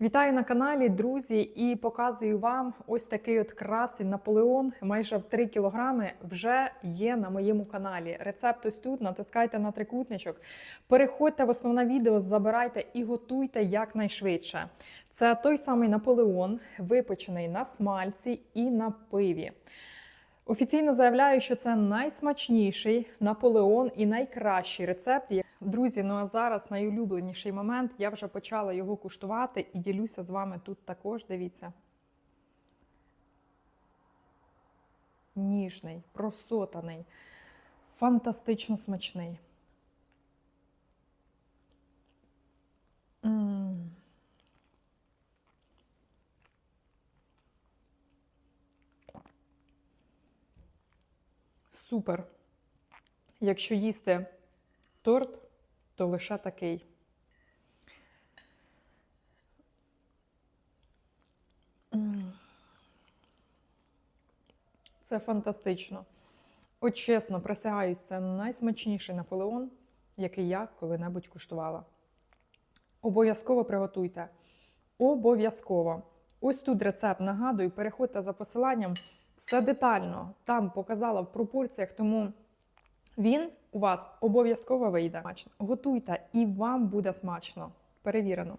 Вітаю на каналі, друзі, і показую вам ось такий от красень Наполеон, майже в 3 кілограми, вже є на моєму каналі. Рецепт ось тут, натискайте на трикутничок, переходьте в основне відео, забирайте і готуйте якнайшвидше. Це той самий Наполеон, випечений на смальці і на пиві. Офіційно заявляю, що це найсмачніший Наполеон і найкращий рецепт. Друзі, ну а зараз найулюбленіший момент. Я вже почала його куштувати і ділюся з вами тут також. Дивіться. Ніжний, просотаний, фантастично смачний. Супер. Якщо їсти торт, то лише такий. Це фантастично. От чесно, присягаюсь, це найсмачніший Наполеон, який я коли-небудь куштувала. Обов'язково приготуйте. Обов'язково. Ось тут рецепт нагадую, переходьте за посиланням. Все детально там показала в пропорціях, тому він у вас обов'язково вийде. Готуйте і вам буде смачно. Перевірено.